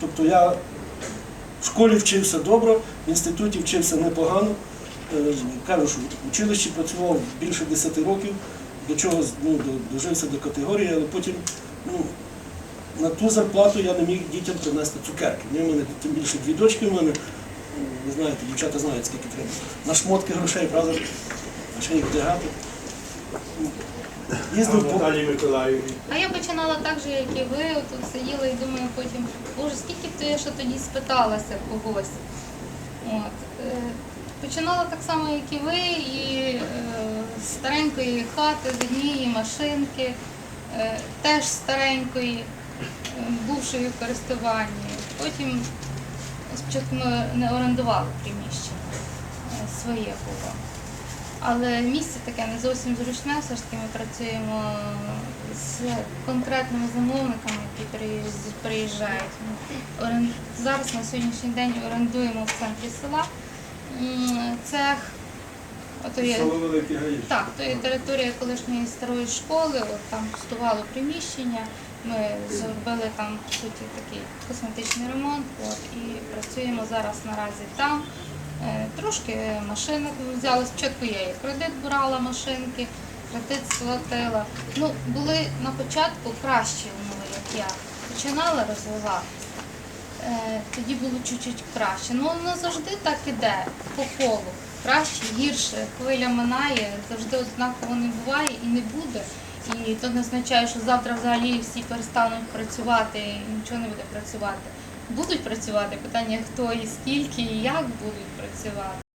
Тобто я в школі вчився добре, в інституті вчився непогано. Е, Кажу, що в училищі працював більше 10 років, до чого ну, дожився до категорії, але потім ну, на ту зарплату я не міг дітям принести цукерки. В мене тим більше дві дочки в мене. Ви знаєте, дівчата знають, скільки треба. На шмотки грошей, правда? А ще їх вдягати. Їздив по. Наталії Миколаївні. А я починала так же, як і ви, отут сиділа і думаю потім, боже, скільки б то я ще тоді спиталася когось. От. е, Починала так само, як і ви, і е, з старенької хати, з однієї машинки, е, теж старенької, е, бувшої в користуванні. Потім спочатку ми не орендували приміщення, е, своє було. Але місце таке не зовсім зручне, все ж таки ми працюємо з конкретними замовниками, які приїжджають. Зараз на сьогоднішній день орендуємо в центрі села цех. Ото є, так, то є територія колишньої старої школи, от там пустувало приміщення. Ми зробили там по суті такий косметичний ремонт от, і працюємо зараз наразі там. Трошки машинок взяли. Спочатку я і кредит брала машинки, кредит сплатила. Ну, були на початку кращі умови, як я починала розвиватися. Е, Тоді було чуть-чуть краще. Ну, воно завжди так іде по колу. Краще, гірше, хвиля минає, завжди однаково не буває і не буде. І то не означає, що завтра взагалі всі перестануть працювати і нічого не буде працювати. Будуть працювати, питання хто і скільки і як будуть працювати.